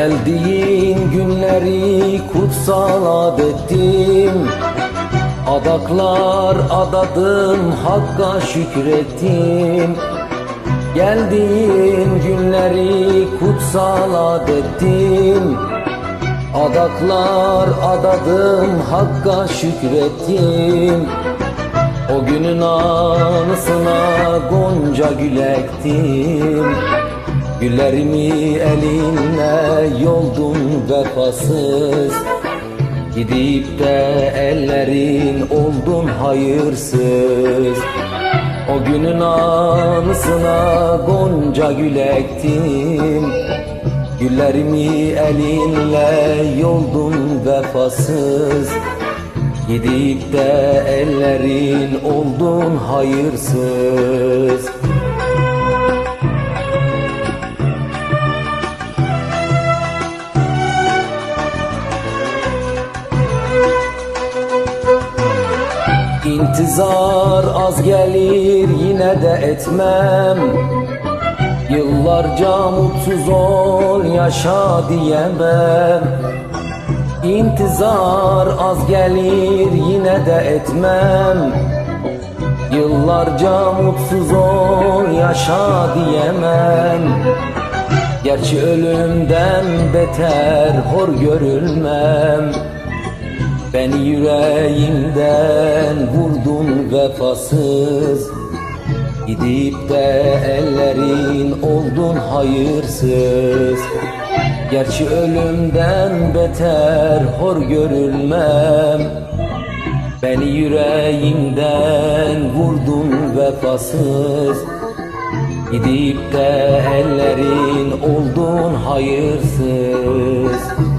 Geldiğin günleri kutsal adettim. Adaklar adadım Hakk'a şükrettim. Geldiğin günleri kutsal adettim. Adaklar adadım Hakk'a şükrettim. O günün anısına gonca gül ektim Güllerimi elinle yoldun vefasız. Gidip de ellerin oldun hayırsız. O günün anısına gonca gül ektim. Güllerimi elinle yoldun vefasız. Gidip de ellerin oldun hayırsız İntizar az gelir yine de etmem. Yıllarca mutsuz ol yaşa diyemem. İntizar az gelir yine de etmem. Yıllarca mutsuz ol yaşa diyemem. Gerçi ölümden beter hor görülmem Beni yüreğimden vurdun vefasız. Gidip de ellerin oldun hayırsız. Gerçi ölümden beter hor görülmem. Beni yüreğimden vurdun vefasız. Gidip de ellerin oldun hayırsız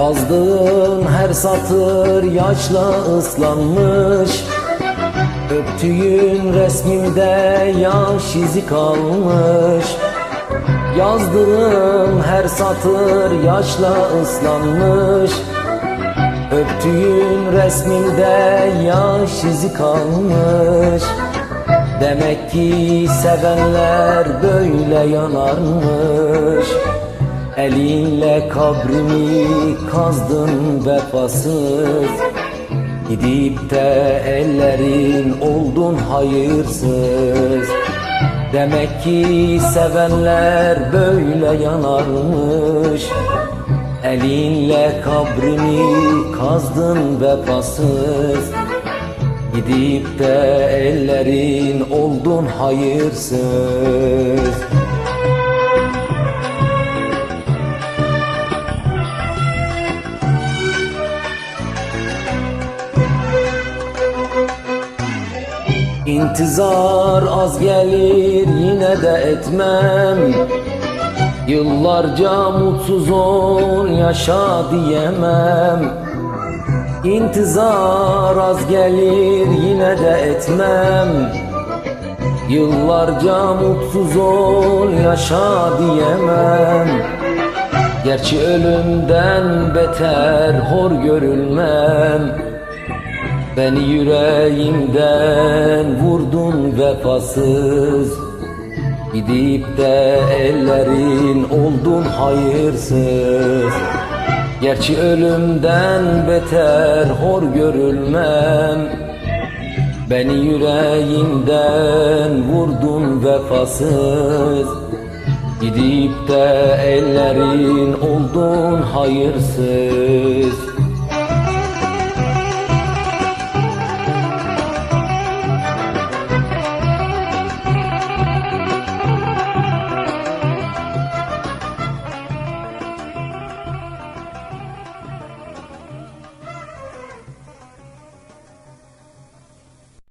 Yazdığın her satır yaşla ıslanmış. Öptüğün resmimde yaş izi kalmış. Yazdığın her satır yaşla ıslanmış. Öptüğün resmimde yaş izi kalmış. Demek ki sevenler böyle yanarmış Elinle kabrimi kazdın vefasız. Gidip de ellerin oldun hayırsız. Demek ki sevenler böyle yanarmış. Elinle kabrimi kazdın vefasız. Gidip de ellerin oldun hayırsız İntizar az gelir yine de etmem. Yıllarca mutsuz ol yaşa diyemem. İntizar az gelir yine de etmem. Yıllarca mutsuz ol yaşa diyemem. Gerçi ölümden beter hor görülmem Beni yüreğimden vurdun vefasız. Gidip de ellerin oldun hayırsız. Gerçi ölümden beter hor görülmem. Beni yüreğimden vurdun vefasız. Gidip de ellerin oldun hayırsız